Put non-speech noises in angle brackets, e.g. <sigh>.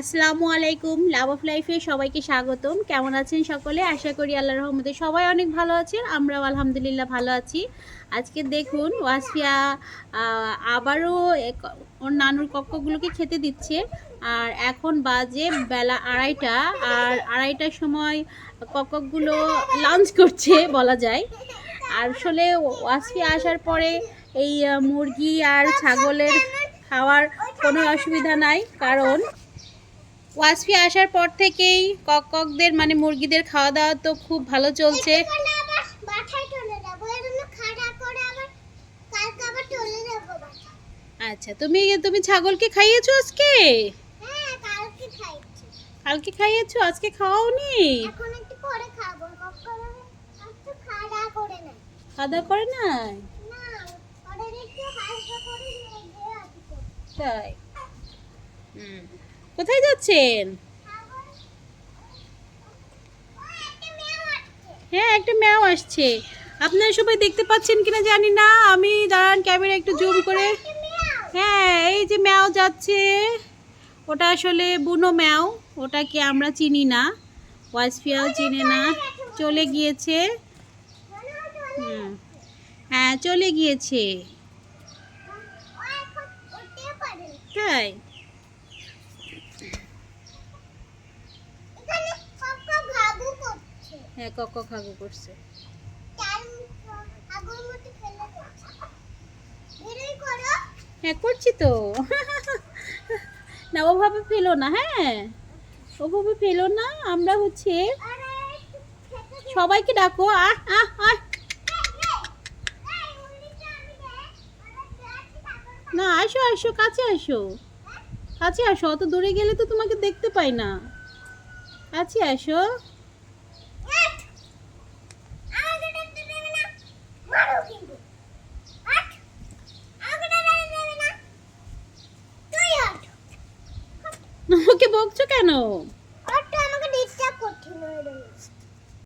আসসালামু আলাইকুম love of লাইফে সবাইকে স্বাগতম। কেমন আছেন সকলে? আশা করি আল্লাহর রহমতে সবাই অনেক ভালো আছেন, আমরাও আলহামদুলিল্লাহ ভালো আছি। আজকে দেখুন, ওয়াসফিয়া আবারও ওর নানুর কক্ষগুলোকে খেতে দিচ্ছে। আর এখন বাজে বেলা আড়াইটা, আর আড়াইটার সময় কক্ষগুলো লাঞ্চ করছে বলা যায়। আর আসলে ওয়াসফিয়া আসার পরে এই মুরগি আর ছাগলের খাওয়ার কোনো অসুবিধা নাই, কারণ ওয়াসফি আসার পর থেকেই কক ককদের মানে মুরগিদের খাওয়া দাওয়া তো খুব ভালো চলছে। আচ্ছা তুমি তুমি ছাগলকে খাইয়েছো আজকে? হ্যাঁ কালকে খাইয়েছো। আজকে খাওয়াওনি? খাওয়া করে নাই। তাই? হুম। কোথায় যাচ্ছেন। হ্যাঁ একটা ম্যাও আসছে। আপনারা সবাই দেখতে পাচ্ছেন কিনা জানি না। আমি দাঁড়ান ক্যামেরা একটু জুম করে। হ্যাঁ এই যে ম্যাও যাচ্ছে। ওটা আসলে বুনো ম্যাও। ওটাকে আমরা চিনি না। ওয়াসফিয়াও চিনে না। চলে গিয়েছে। হয়, চলে গিয়েছে। তাই এখানে কক্কা ঘাঘু করছে হ্যাঁ কক খাগু করছে। হ্যাঁ করছি তো। না, ওভাবে ফেলো না হ্যাঁ। ওভাবে ফেলো না, আমরা হচ্ছে। সবাইকে ডাকো। আহ আহ আহ। না, আসো আসো, কাছে আসো। কাছে আসো, অত দূরে গেলে তো তোমাকে দেখতে পাই না। কাছে আসো হাট। আমাকে দেখতে দেবে না। মারো কিন্তু। হাট। আমাকে দেখতে দেবে না। তুই হাট। <laughs> আমাকে বকছো কেন আমাকে ডিস্টার্ব করছিল।